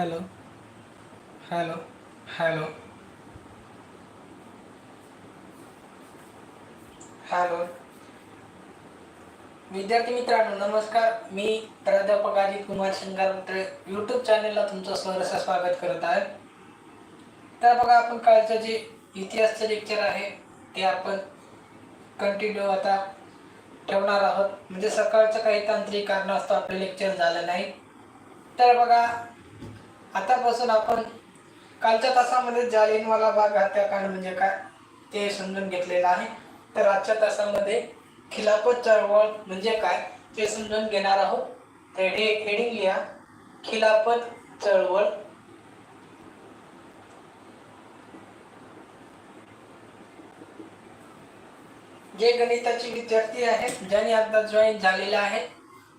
Hello. Hello. Hello. Hello. विद्यार्थी मित्रांनो नमस्कार. मी प्राध्यापक अजित कुमार शिंगार यूट्यूब चॅनलला तुमचं सहर्ष स्वागत करत आहे. तर बघा आपण कालचं जे इतिहासचं लेक्चर आहे ते आपण कंटिन्यू आता ठेवणार आहोत. म्हणजे सकाळचं काही तांत्रिक कारणास्तव आपलं लेक्चर झालं नाही. तर बघा आतापासून आपण कालच्या तासामध्ये जालियनवाला बाग हत्याकांड म्हणजे काय ते समजून घेतलेलं आहे. तर आजच्या तासामध्ये खिलाफत चळवळ म्हणजे काय ते समजून घेणार आहोत. तर हे हेडिंग लिहा. खिलाफत चळवळ. जे गणिताचे विद्यार्थी आहेत ज्यांनी आता जॉईन झालेले आहेत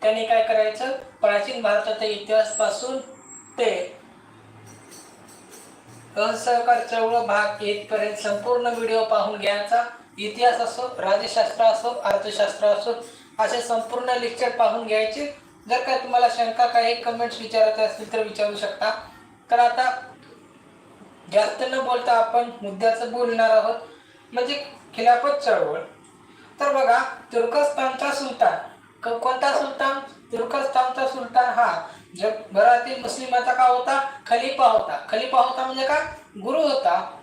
त्यांनी काय करायचं? प्राचीन भारताच्या इतिहासपासून ते असहकार चळवळ भाग एक पर्यंत संपूर्ण व्हिडिओ पाहून घ्यायचा. इतिहास असो राज्यशास्त्र असो अर्थशास्त्र असो असे संपूर्ण लेक्चर पाहून घ्यायचे. जर का तुम्हाला शंका काही कमेंट्स विचारायचे असतील तर विचारू शकता. तर आता जास्त न बोलता आपण मुद्द्याचं बोलणार आहोत. म्हणजे खिलाफत चळवळ. तर बघा तुर्कस्तानचा सुलतान. कोणता सुलतान? तुर्कस्तानचा सुलतान हा जगभरातील मुस्लिमाचा का होता? खलिफा होता. खलिफा होता म्हणजे काय? गुरु होता.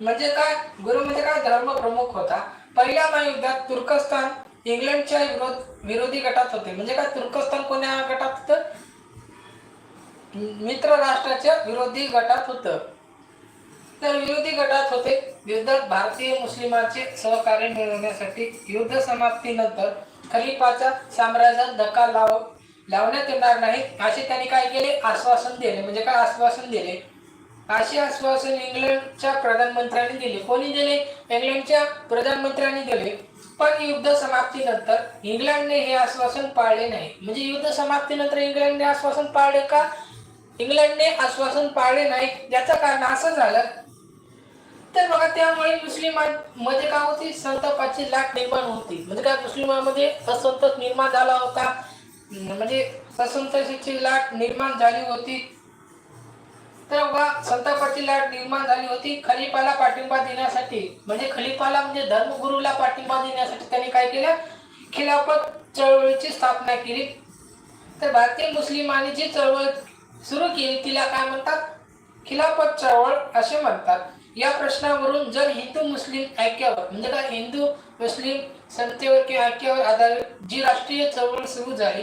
म्हणजे काय? गुरु म्हणजे काय? धर्म प्रमुख होता. पहिल्या महायुद्धात तुर्कस्तान इंग्लंडच्या विरोध विरोधी गटात होते. म्हणजे काय? तुर्कस्तान कोण्या गटात होतं? मित्र राष्ट्राच्या विरोधी गटात होतं. तर विरोधी गटात होते. युद्धात भारतीय मुस्लिमांचे सहकार्य मिळवण्यासाठी युद्ध समाप्तीनंतर खलिफाच्या साम्राज्यात धक्का लाव लावण्यात येणार नाही असे त्यांनी काय केले? आश्वासन दिले. म्हणजे काय आश्वासन दिले? असे आश्वासन इंग्लंडच्या प्रधानमंत्र्यांनी दिले. कोणी दिले? इंग्लंडच्या प्रधानमंत्र्यांनी दिले. पण युद्ध समाप्तीनंतर इंग्लंडने हे आश्वासन पाळले नाही. म्हणजे युद्ध समाप्तीनंतर इंग्लंडने आश्वासन पाळले का? इंग्लंडने आश्वासन पाळले नाही. याचं कारण असं झालं. तर बघा त्यामुळे मुस्लिमांमध्ये काय होती? संतापाची लाट निर्माण होती. म्हणजे काय? मुस्लिमांमध्ये असंतोष निर्माण झाला होता. म्हणजे ससंतशीची लाट निर्माण झाली होती. तर बघा संतापाची लाट निर्माण झाली होती. खलिफाला पाठिंबा देण्यासाठी. म्हणजे खलिफाला म्हणजे धर्मगुरूला पाठिंबा देण्यासाठी त्यांनी काय केलं? खिलाफत चळवळीची स्थापना केली. तर भारतीय मुस्लिमांनी जी चळवळ सुरू केली तिला काय म्हणतात? खिलाफत चळवळ असे म्हणतात. या प्रश्नावरून जर हिंदू मुस्लिम ऐक्यावर म्हणजे का हिंदू मुस्लिम संतेवर किंवा ऐक्यावर आधारित जी राष्ट्रीय चळवळ सुरू झाली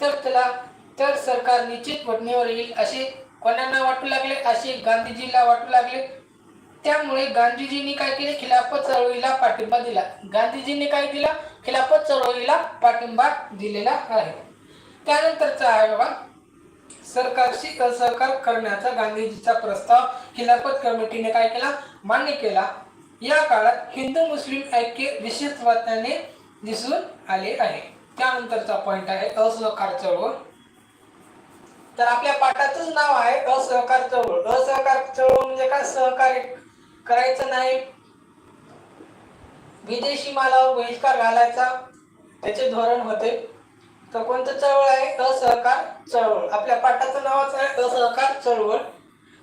तर त्याला तर सरकार निश्चित घटनेवर येईल असे कोणाला वाटू लागले? असे गांधीजीला वाटू लागले. त्यामुळे गांधीजींनी काय केले? खिलाफत चळवळीला पाठिंबा दिला. गांधीजींनी काय दिला? खिलाफत चळवळीला पाठिंबा दिलेला आहे. त्यानंतरचा आहे बघा सरकारशी असहकार करण्याचा गांधीजीचा प्रस्ताव खिलाफत कमिटीने काय केला? मान्य केला. या काळात हिंदू मुस्लिम ऐक्य विशेषत्वाने दिसून आले आहे. त्यानंतरचा पॉइंट आहे असहकार चळवळ. तर आपल्या पाठाचंच नाव आहे असहकार चळवळ. असहकार चळवळ म्हणजे काय? सहकार्य करायचं नाही. विदेशी मालावर बहिष्कार घालायचा. त्याचे धोरण होते. तर कोणतं चळवळ आहे? असहकार चळवळ. आपल्या पाठाचं नावच आहे असहकार चळवळ.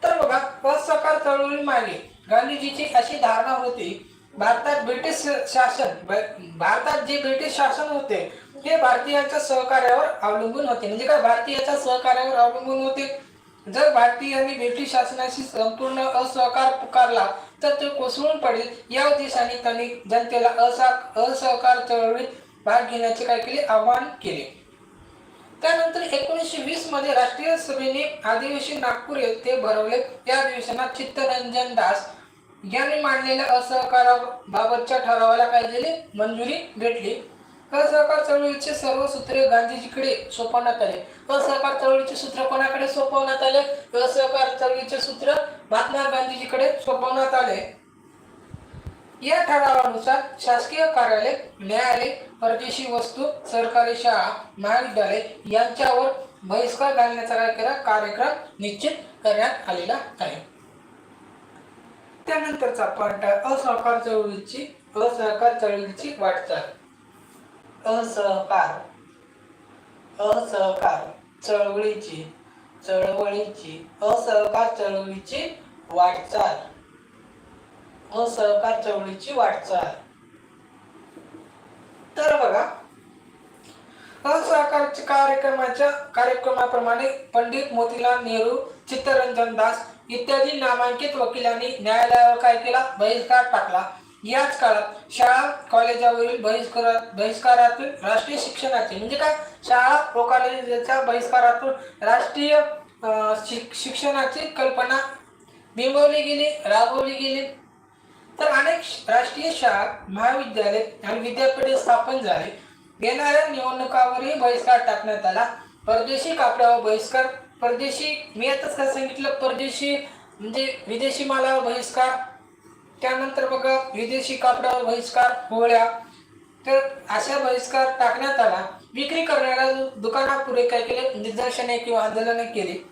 तर बघा असहकार चळवळी मागे गांधीजीची अशी धारणा होती भारतात ब्रिटिश शासन भारतात जे ब्रिटिश शासन होते ते भारतीयांच्या सहकार्यावर अवलंबून होते. म्हणजे काय? भारतीयाच्या सहकार्यावर अवलंबून होते. जर भारतीयांनी ब्रिटिश शासनाशी संपूर्ण असहकार पुकारला तर ते कोसळून पडेल. या उद्देशाने त्यांनी जनतेला असा असहकार चळवळीत भाग घेण्याचे काय केले आवाहन केले. त्यानंतर एकोणीसशे वीसमध्ये राष्ट्रीय सभेने अधिवेशन नागपूर येथे भरवले. त्या अधिवेशनात चित्तरंजन दास यांनी मांडलेल्या असहकाराबाबतच्या ठरावाला काय दिली मंजुरी भेटली. असहकार चळवळीचे सर्व सूत्रे गांधीजीकडे सोपवण्यात आले. असहकार चळवळीचे सूत्र कोणाकडे सोपवण्यात आले? असहकार चळवळीचे सूत्र महात्मा गांधीजीकडे सोपवण्यात आले. या ठरावानुसार शासकीय कार्यालय न्यायालय परदेशी वस्तू सरकारी शाळा महाविद्यालय यांच्यावर बहिष्कार घालण्याचा केला कार्यक्रम निश्चित करण्यात आलेला आहे. त्यानंतरचा पॉइंट आहे असहकार चळवळीची असहकार चळवळीची वाटचाल. असहकार असहकार चळवळीची चळवळीची असहकार चळवळीची वाटचाल. असहकार चळवळीची वाटचाल. तर बघा असहकार कार्यक्रमाच्या कार्यक्रमाप्रमाणे पंडित मोतीलाल नेहरू चित्तरंजन दास इत्यादी नामांकित वकिलांनी न्यायालयावर काय केला? बहिष्कार टाकला. याच काळात शाळा कॉलेजावरील बहिष्कार बहिष्कारातून राष्ट्रीय शिक्षणाचे म्हणजे काय? शाळा व कॉलेजाच्या बहिष्कारातून राष्ट्रीय शिक्षणाची कल्पना बिंबवली गेली राबवली गेली. तर अनेक राष्ट्रीय शाळा महाविद्यालय आणि विद्यापीठे स्थापन झाले. येणाऱ्या निवडणुकावरही बहिष्कार टाकण्यात आला. परदेशी कापडावर बहिष्कार परदेशी मी आताच काय सांगितलं परदेशी म्हणजे विदेशी मालावर बहिष्कार त्यानंतर बघा विदेशी कापडावर बहिष्कार होळ्या. तर अशा बहिष्कार टाकण्यात आला. विक्री करणाऱ्या दुकानापुढे काय केले? निदर्शने किंवा आंदोलने केली.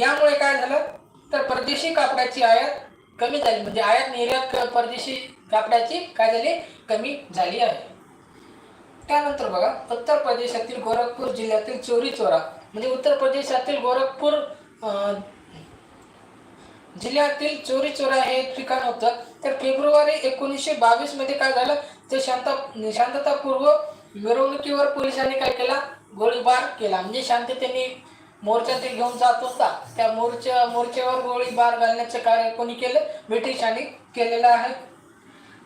यामुळे काय झालं? तर परदेशी कापडाची आयात कमी झाली. म्हणजे आयात निर्यात परदेशी कापडाची काय झाली? कमी झाली आहे. त्यानंतर बघा उत्तर प्रदेशातील गोरखपूर जिल्ह्यातील चोरी चोरा. म्हणजे उत्तर प्रदेशातील गोरखपूर जिल्ह्यातील चोरी चोरा हे ठिकाण होतं. तर फेब्रुवारी एकोणीसशे बावीसमध्ये काय झालं? ते शांत शांततापूर्व मिरवणुकीवर पोलिसांनी काय केला? गोळीबार केला. म्हणजे शांततेने मोर्चा ते घेऊन जात होता. त्या मोर्चा मोर्चेवर गोळीबार घालण्याचे कार्य कोणी केलं? ब्रिटिशांनी केलेलं आहे.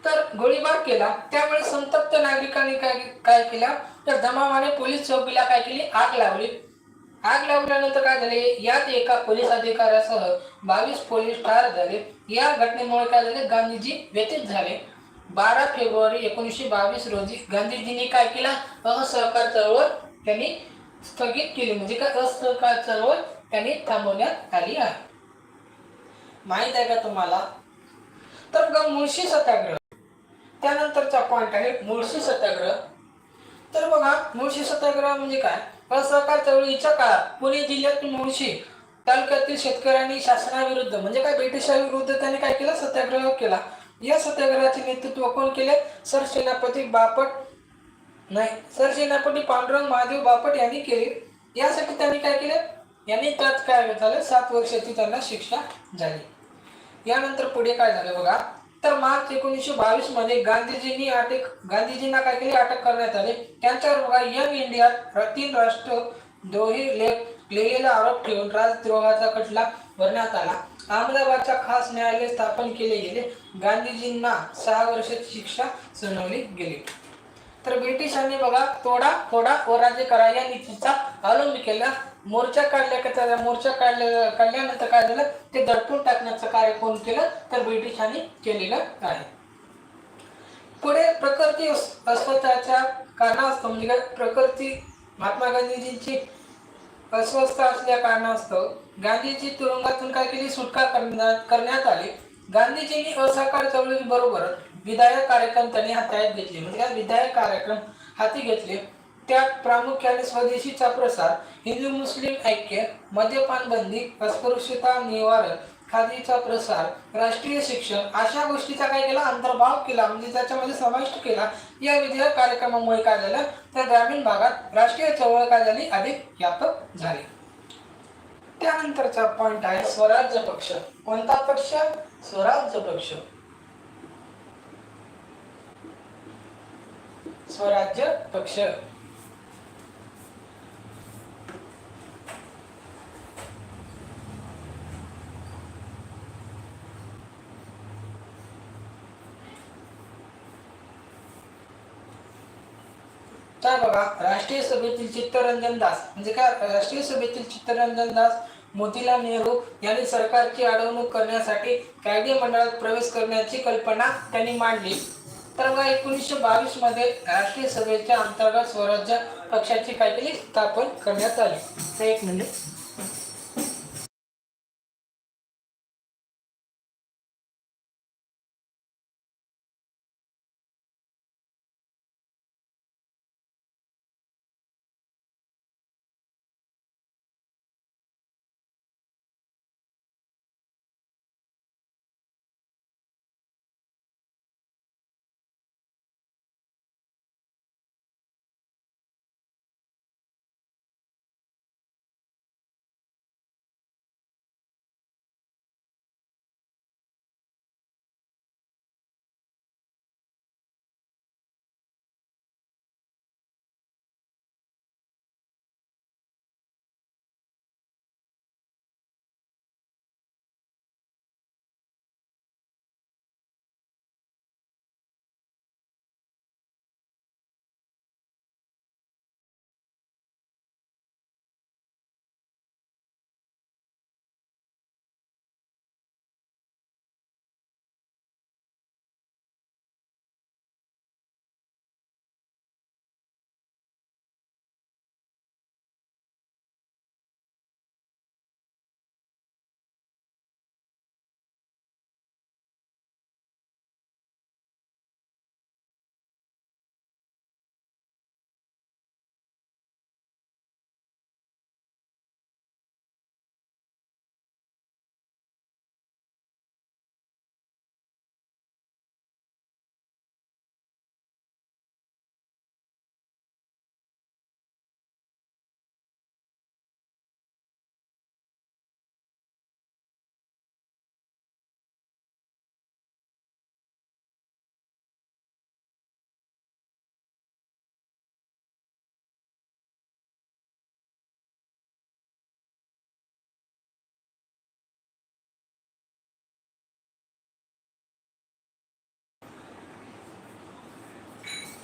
तर गोळीबार केला. त्यामुळे संतप्त नागरिकांनी काय काय केला? तर जमावाने पोलीस चौकीला काय केली? आग लावली. आग लावल्यानंतर काय झाले? यात एका पोलीस अधिकाऱ्यासह बावीस पोलीस ठार झाले. या घटनेमुळे काय झाले? गांधीजी व्यतीत झाले. बारा फेब्रुवारी एकोणीसशे बावीस रोजी गांधीजींनी काय केला? असहकार चळवळ त्यांनी स्थगित केली. म्हणजे काय असहकार चळवळ त्यांनी थांबवण्यात आली आहे. माहीत आहे का तुम्हाला? तर ग मुळशी सत्याग्रह. त्यानंतरचा पॉइंट आहे मुळशी सत्याग्रह. तर बघा मुळशी सत्याग्रह म्हणजे काय? असहकार चळवळीच्या काळात पुणे जिल्ह्यातील मुळशी तालुक्यातील शेतकऱ्यांनी शासनाविरुद्ध म्हणजे काय ब्रिटिशांविरुद्ध त्यांनी काय केलं? सत्याग्रह केला. या सत्याग्रहाचे नेतृत्व कोण केले? सर सेनापती बापट नाही. सर सेनापती पांडुरंग महादेव बापट यांनी केले यासाठी त्यांनी काय केले? यांनी त्यात काय झालं? सात वर्षाची त्यांना शिक्षा झाली. यानंतर पुढे काय झालं बघा? तर मार्च एकोणीसशे बावीसमध्ये गांधीजींनी अटक गांधीजींना काय केले? अटक करण्यात आले. त्यांच्यावर बघा यंग इंडियात तीन राष्ट्र दोही लेख लिहिलेला आरोप ठेवून राजद्रोहाचा खटला भरण्यात आला. अहमदाबादच्या खास न्यायालय स्थापन केले गेले. गांधीजींना सहा वर्षाची शिक्षा सुनावली गेली. तर ब्रिटिशांनी बघा तोडा फोडा व राज्य करा या नीतीचा अवलंब केला. मोर्चा काढल्या मोर्चा काढल्या काढल्यानंतर काय झालं? ते दडपून टाकण्याचं कार्य कोण केलं? तर ब्रिटिशांनी केलेलं आहे. पुढे प्रकृती अस्वस्थाच्या कारणास्तव म्हणजे प्रकृती महात्मा गांधीजींची अस्वस्थ असल्या कारणास्तव गांधीजी तुरुंगातून काय केली? सुटका करण्यात करण्यात आली. गांधीजींनी असहकार चळवळी बरोबर विधायक कार्यक्रम त्यांनी हाताळत घेतले. म्हणजे विधायक कार्यक्रम हाती घेतले. त्यात प्रामुख्याने स्वदेशीचा प्रसार हिंदू मुस्लिम ऐक्य मद्यपान बंदी अस्पृश्यता निवारण खादीचा प्रसार राष्ट्रीय शिक्षण अशा गोष्टीचा काय केला? अंतर्भाव केला. म्हणजे त्याच्यामध्ये समाविष्ट केला. या विधेयक कार्यक्रमामुळे काय झालं? तर ग्रामीण भागात राष्ट्रीय चळवळ काय झाली अधिक व्यापक झाली. त्यानंतरचा पॉइंट आहे स्वराज्य पक्ष. कोणता पक्ष? स्वराज्य पक्ष. स्वराज्य पक्ष. तर बघा राष्ट्रीय सभेतील चित्तरंजन दास म्हणजे काय? राष्ट्रीय सभेतील चित्तरंजन दास मोतीलाल नेहरू यांनी सरकारची अडवणूक करण्यासाठी कायदे मंडळात प्रवेश करण्याची कल्पना त्यांनी मांडली. तर मग एकोणीसशे बावीसमध्ये राष्ट्रीय सभेच्या अंतर्गत स्वराज्य पक्षाची काय केली स्थापन करण्यात आली. एक मिनिट.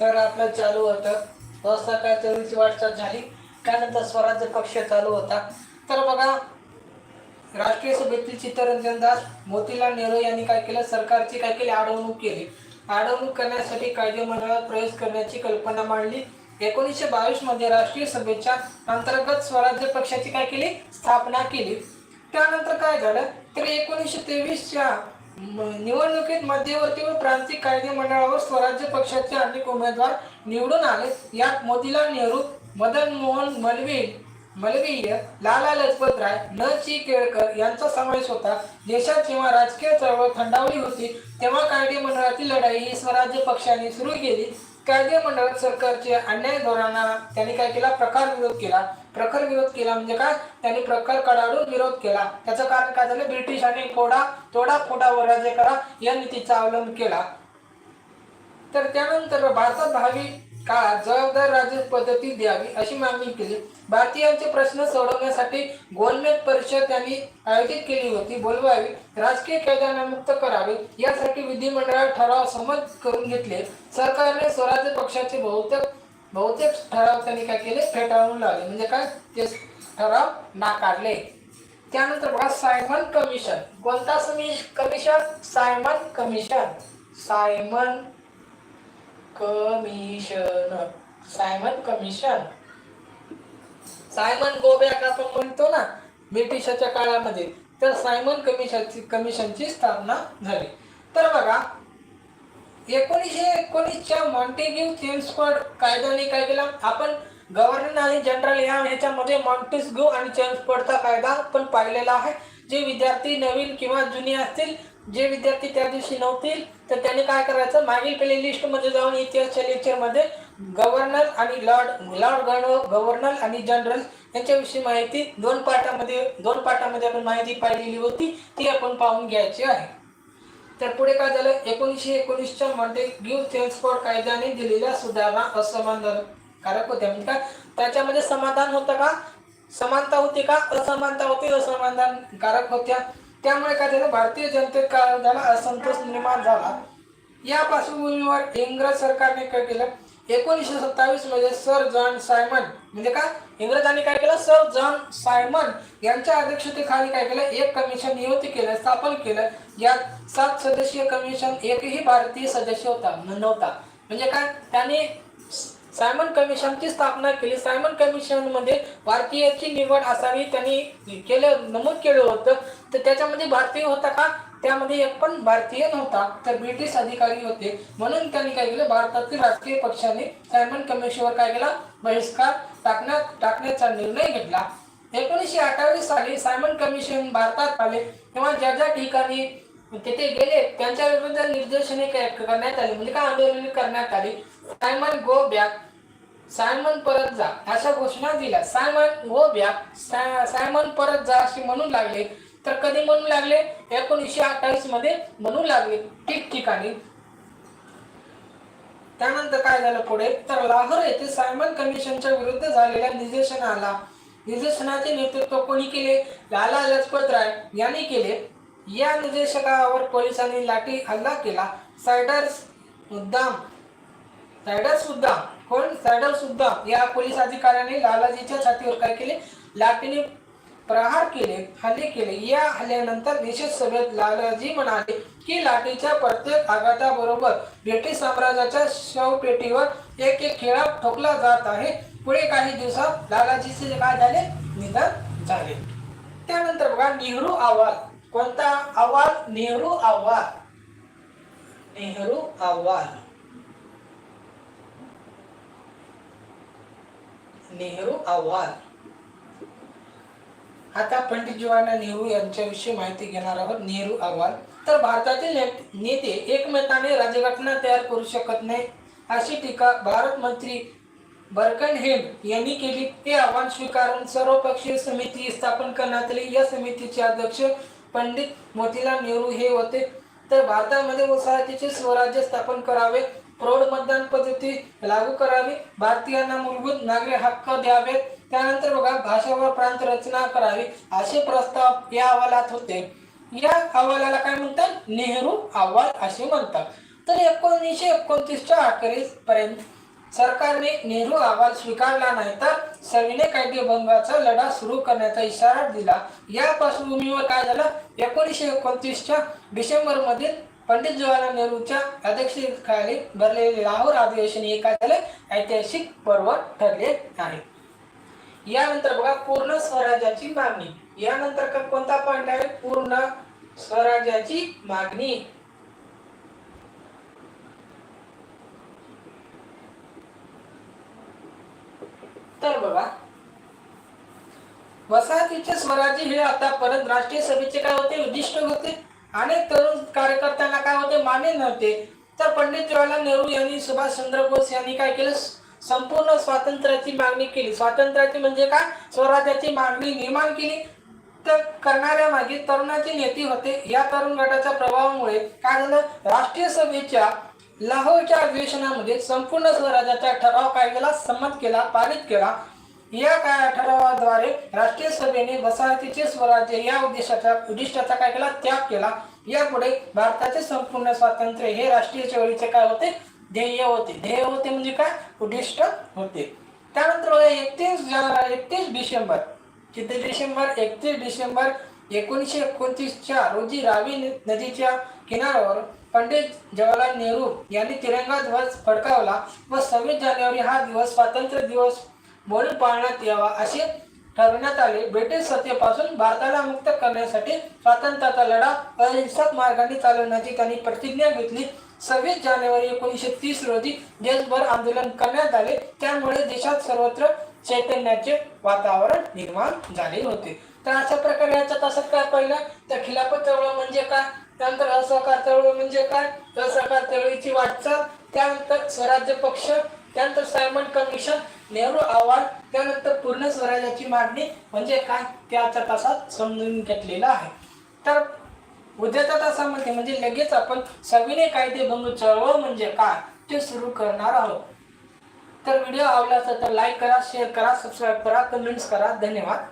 तर आपलं चालू होतं. हो, असहकार चळवळीची वाटचाल झाली. त्यानंतर स्वराज्य पक्ष चालू होता. तर बघा राष्ट्रीय सभेतील चित्तरंजन दास मोतीलाल नेहरू यांनी काय केलं? सरकारची काय केली? अडवणूक केली. अडवणूक करण्यासाठी कायदे मंडळात प्रवेश करण्याची कल्पना मांडली. एकोणीसशे बावीसमध्ये राष्ट्रीय सभेच्या अंतर्गत स्वराज्य पक्षाची काय केली? स्थापना केली. त्यानंतर काय झालं? तर एकोणीसशे तेवीसच्या निवडणुकीत मध्यवर्ती व प्रांतिक कायदे मंडळावर स्वराज्य पक्षाचे अनेक उमेदवार निवडून आले. यात मोतीलाल नेहरू मदन मोहन मलवी मलवीय लाला लजपत राय न ची केळकर यांचा समावेश होता. देशात जेव्हा राजकीय चळवळ थंडावली होती तेव्हा कायदे मंडळाची लढाई ही स्वराज्य पक्षाने सुरू केली. कायदे मंडळात सरकारचे अन्याय धोरणाला त्यांनी काय केला? प्रकार विरोध केला. प्रखर विरोध केला म्हणजे काय? त्यांनी प्रखर कडाडून विरोध केला. त्याचं कारण काय झालं? ब्रिटिशांनी फोडा तोडा फोडा व राज्य करा या नीतीचा अवलंब केला. तर त्यानंतर भारतात भावी काळात जबाबदार राज्य पद्धती द्यावी अशी मागणी केली. भारतीयांचे प्रश्न सोडवण्यासाठी गोलमेज परिषद त्यांनी आयोजित केली होती. बोलवावी राजकीय कैद्यांना मुक्त करावे यासाठी विधिमंडळात ठराव संमत करून घेतले. सरकारने स्वराज्य पक्षाचे बहुतेक बहुतेक ठराव त्यांनी काय केले? फेटाळून लावले. म्हणजे काय? ते ठराव नाकारले. त्यानंतर बघा सायमन कमिशन. कोणता commission? Simon commission. Simon commission. Simon commission. Simon go back आपण म्हणतो ना ब्रिटिशाच्या काळामध्ये तर सायमन कमिशनची कमिशनची स्थापना झाली. तर बघा एकोणीसशे एकोणीसच्या मॉन्टेग्यू चेम्सफोर्ड कायद्याने काय केला? आपण गव्हर्नर आणि जनरल या ह्याच्यामध्ये मॉन्टेस्ग्यू आणि चेम्सफोर्डचा कायदा आपण पाहिलेला आहे. जे विद्यार्थी नवीन किंवा जुने असतील जे विद्यार्थी त्या दिवशी नव्हतील तर त्यांनी काय करायचं? मागील प्ले लिस्टमध्ये जाऊन इतिहासच्या लेक्चरमध्ये गव्हर्नर आणि लॉर्ड लॉर्ड गव्हर्नर आणि जनरल यांच्याविषयी माहिती दोन पाठामध्ये दोन पाठामध्ये आपण माहिती पाहिलेली होती ती आपण पाहून घ्यायची आहे. तर पुढे काय झालं? एकोणीसशे एकोणीसच्या मध्ये गिव चेन्सफोर्ड कायद्याने दिलेल्या सुधारणा असमानकारक होत्या. म्हणजे काय? त्याच्यामध्ये समाधान होतं का? समानता होती का? असमानता होती असमाधानकारक होत्या. त्यामुळे काय झालं? भारतीय जनतेत काय झाला? असंतोष निर्माण झाला. या पार्श्वभूमीवर इंग्रज सरकारने काय केलं? एकोणीसशे सत्तावीसमध्ये सर जॉन सायमन म्हणजे काय? इंग्रजांनी काय केलं? सर जॉन सायमन यांच्या अध्यक्षतेखाली काय केलं? एक कमिशन नियुक्त केलं स्थापन केलं. यात सात सदस्यीय कमिशन एकही भारतीय सदस्य होता नव्हता. म्हणजे काय? त्यांनी सायमन कमिशनची स्थापना केली. सायमन कमिशनमध्ये भारतीयाची निवड असावी त्यांनी केलं नमूद केलं होतं. तर त्याच्यामध्ये भारतीय होता का? त्यामध्ये एक पण भारतीय नव्हता तर ब्रिटिश अधिकारी होते. म्हणून त्यांनी काय केलं भारतातील राजकीय पक्षाने सायमन कमिशनवर काय केला बहिष्कार टाकण्यात टाकण्याचा निर्णय घेतला. एकोणीसशे अठ्ठावीस साली सायमन कमिशन भारतात आले. तेव्हा ज्या ज्या ठिकाणी तिथे गेले त्यांच्या विरुद्ध निर्देशने करण्यात आली. म्हणजे काय आंदोलन करण्यात आली? सायमन गो बॅक सायमन परत जा अशा घोषणा दिल्या. सायमन गो बॅक सायमन परत जा अशी म्हणून लागले. तर कधी म्हणू लागले? एकोणीसशे अठ्ठावीसमध्ये म्हणू लागले. ठिकठिकाणी. त्यानंतर काय झालं पुढे? तर लाहोर येथे सायमन कमिशनच्या विरुद्ध झालेल्या निदर्शनाला निदर्शनाचे नेतृत्व कोणी केले? लाला लजपत राय यांनी केले. या निदेशकावर पोलिसांनी लाठी हल्ला केला. सायडर्स मुद्दाम सायडर्स सुद्धा कोण? सायडर सुद्धा या पोलीस अधिकाऱ्याने लालाजीच्या छातीवर काय केले? लाठीने प्रहार केले हल्ले केले. या हल्ल्यानंतर निषेध सभेत लालाजी म्हणाले की लाठीच्या प्रत्येक आघाताबरोबर ब्रिटिश साम्राज्याच्या शवपेटीवर एक एक खेळा ठोकला जात आहे. पुढे काही दिवसात लालाजीचे काय झाले? निधन झाले. त्यानंतर बघा नेहरू अहवाल. कोणता अहवाल? नेहरू अहवाल. नेहरू अहवाल. नेहरू अहवाल. आता पंडित जवाहरलाल नेहरू यांच्याविषयी माहिती घेणार आहोत. नेहरू अहवाल तर भारतातील नेते एकमताने राज्यघटना तयार करू शकत नाही अशी टीका भारत मंत्री बर्कनहेम यांनी केली. हे आव्हान स्वीकारून सर्वपक्षीय समिती स्थापन करण्यात आली. या समितीचे अध्यक्ष पंडित मोतीलाल नेहरू हे होते. तर भारतामध्ये वसाहतीचे स्वराज्य स्थापन करावे. प्रौढ मतदान पद्धती लागू करावी. भारतीयांना मूलभूत नागरी हक्क द्यावेत. त्यानंतर बघा भाषा व प्रांत रचना करावी असे प्रस्ताव या अहवालात होते. या अहवालाला काय म्हणतात? नेहरू अहवाल असे म्हणतात. तर एकोणीसशे एकोणतीसच्या अखेरीस पर्यंत सरकारने नेहरू अहवाल स्वीकारला नाही तर सविनय कायदेभंगाचा लढा सुरू करण्याचा इशारा दिला. या पार्श्वभूमीवर काय झालं? एकोणीसशे एकोणतीसच्या डिसेंबर पंडित जवाहरलाल नेहरूच्या अध्यक्षतेखाली भरलेले लाहोर अधिवेशन हे काय झाले? ऐतिहासिक पर्व ठरले आहे. यानंतर बघा पूर्ण स्वराज्याची मागणी. यानंतर का- कोणता पॉइंट आहे? पूर्ण स्वराज्याची मागणी. तर बघा वसाहतीचे स्वराज्य हे आता परत राष्ट्रीय सभेचे काय होते? उद्दिष्ट होते. अनेक तरुण कार्यकर्त्यांना काय होते? मान्य नव्हते. तर पंडित जवाहरलाल नेहरू यांनी सुभाषचंद्र बोस यांनी काय केलं? संपूर्ण स्वातंत्र्याची मागणी केली. स्वातंत्र्याची म्हणजे काय? स्वराज्याची मागणी निर्माण केली. तर करणाऱ्या मागे तरुणाचे नेते होते. या तरुण गटाच्या प्रभावामुळे काय झालं? राष्ट्रीय सभेच्या लाहोरच्या अधिवेशनामध्ये संपूर्ण स्वराज्याचा ठराव काय केला संमत केला पारित केला. या काय ठरावाद्वारे राष्ट्रीय सभेने वसाहतीचे स्वराज्य या उद्देशाचा उद्दिष्टाचा काय केला? त्याग केला. यापुढे भारताचे संपूर्ण स्वातंत्र्य हे राष्ट्रीय चळवळीचे काय होते? ध्येय होते. ध्येय होते म्हणजे काय? उद्दिष्ट होते. त्यानंतर एकतीस एकतीस डिसेंबर. किती डिसेंबर? एकतीस डिसेंबर एकोणीसशे एकोणतीसच्या रोजी रावी नदीच्या किनाऱ्यावर पंडित जवाहरलाल नेहरू यांनी तिरंगा ध्वज फडकावला व सव्वीस जानेवारी हा दिवस स्वातंत्र्य दिवस म्हणून पाळण्यात यावा असे ठरवण्यात आले. ब्रिटिश सत्तेपासून भारताला मुक्त करण्यासाठी स्वातंत्र्याचा लढा अहिंसक मार्गाने चालवण्याची त्यांनी प्रतिज्ञा घेतली. सव्वीस जानेवारी एकोणीसशे तीस रोजी देशभर आंदोलन करण्यात आले. त्यामुळे देशात सर्वत्र चैतन्याचे वातावरण निर्माण झाले होते. तर अशा प्रकारे याच्यात असं काय पहिलं? तर खिलाफत चळवळ म्हणजे काय? त्यानंतर असहकार चळवळ म्हणजे काय? असहकार चळवळीची वाटचाल त्यानंतर स्वराज्य पक्ष त्यानंतर सायमन कमिशन नेहरू अहवाल त्यानंतर पूर्ण स्वराज्याची मागणी म्हणजे काय? त्याच्या तासात समजून घेतलेलं आहे. तर उद्याच्या तासामध्ये म्हणजे लगेच आपण सविनय कायदेभंग चळवळ म्हणजे काय ते सुरू करणार आहोत. तर व्हिडिओ आवडला असेल तर लाईक करा शेअर करा सबस्क्राईब करा कमेंट्स करा. धन्यवाद.